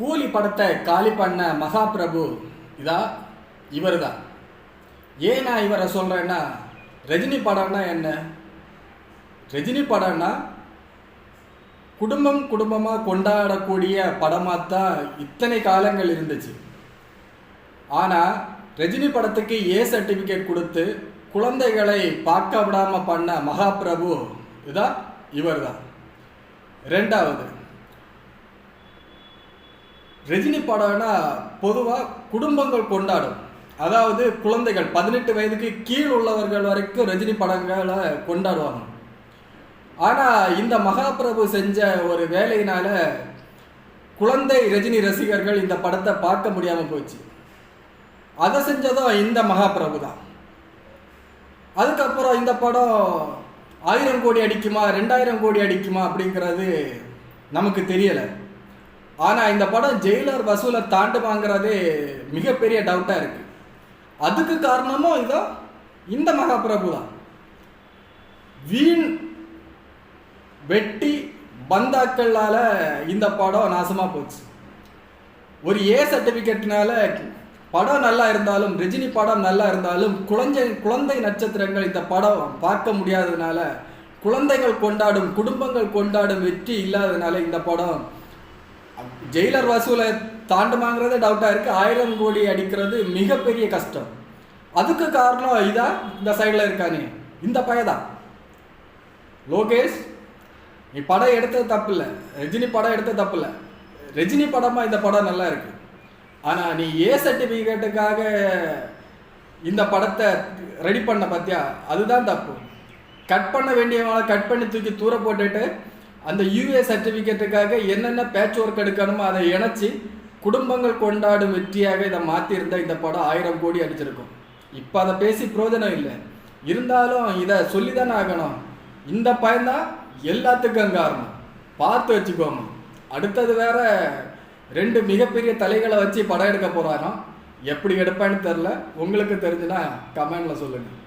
கூலி படத்தை காலி பண்ண மகாபிரபு இதா இவர் தான் ஏன் நான் இவரை சொல்கிறேன்னா ரஜினி படம்னா என்ன? ரஜினி படம்னா குடும்பம் குடும்பமாக கொண்டாடக்கூடிய படமாக தான் இத்தனை காலங்கள் இருந்துச்சு. ஆனால் ரஜினி படத்துக்கு ஏ சர்டிஃபிகேட் கொடுத்து குழந்தைகளை பார்க்க விடாமல் பண்ண மகாபிரபு இதான் இவர் தான் ரெண்டாவது ரஜினி படம்னா பொதுவாக குடும்பங்கள் கொண்டாடும். அதாவது குழந்தைகள் பதினெட்டு வயதுக்கு கீழ் உள்ளவர்கள் வரைக்கும் ரஜினி படங்களை கொண்டாடுவாங்க. ஆனால் இந்த மகாபிரபு செஞ்ச ஒரு வேலையினால குழந்தை ரஜினி ரசிகர்கள் இந்த படத்தை பார்க்க முடியாமல் போச்சு. அதை செஞ்சதும் இந்த மகாபிரபு தான். அதுக்கப்புறம் இந்த படம் ஆயிரம் கோடி அடிக்குமா ரெண்டாயிரம் கோடி அடிக்குமா அப்படிங்கிறது நமக்கு தெரியலை. ஆனால் இந்த படம் ஜெயிலர் வசூலை தாண்டுமாங்கிறதே மிகப்பெரிய டவுட்டாக இருக்குது அதுக்கு காரணமும் இதோ இந்த மகாபிரபு தான் வீண் வெட்டி பந்தாக்களால் இந்த படம் நாசமாக போச்சு. ஒரு ஏ சர்டிஃபிகேட்னால படம் நல்லா இருந்தாலும் ரஜினி படம் நல்லா இருந்தாலும் குழந்தை குழந்தை நட்சத்திரங்கள் இந்த படம் பார்க்க முடியாததுனால குழந்தைகள் கொண்டாடும் குடும்பங்கள் கொண்டாடும் வெற்றி இல்லாததுனால இந்த படம் ஜெயிலர் வசூலை தாண்டுமாங்கிறதே டவுட்டாக இருக்குது ஆயிரம் கோடி அடிக்கிறது மிகப்பெரிய கஷ்டம். அதுக்கு காரணம் இதா இந்த சைடில் இருக்கானே. இந்த பையதான் லோகேஷ் நீ படம் எடுத்தது தப்பு இல்லை. ரஜினி படம் எடுத்தது தப்பு இல்லை. ரஜினி படமாக இந்த படம் நல்லா இருக்கு. ஆனால் நீ ஏ சர்டிஃபிகேட்டுக்காக இந்த படத்தை ரெடி பண்ண பார்த்தியா அதுதான் தப்பு. கட் பண்ண வேண்டியவங்களை கட் பண்ணி தூக்கி தூர போட்டுட்டு அந்த யூஏ சர்டிஃபிகேட்டுக்காக என்னென்ன பேட்ச் ஒர்க் எடுக்கணுமோ அதை இணைச்சி குடும்பங்கள் கொண்டாடும் வெற்றியாக இதை மாற்றியிருந்தால் இந்த படம் ஆயிரம் கோடி அடிச்சிருக்கும். இப்போ அதை பேசி பிரயோஜனம் இல்லை. இருந்தாலும் இதை சொல்லி தானே ஆகணும். இந்த பயன்தான் எல்லாத்துக்கும் காரணம் பார்த்து வச்சுக்கோங்க. அடுத்தது வேற ரெண்டு மிகப்பெரிய தலைகளை வச்சு படம் எடுக்க போறாராம் எப்படி எடுப்பான்னு தெரில உங்களுக்கு தெரிஞ்சுன்னா கமெண்டில் சொல்லுங்கள்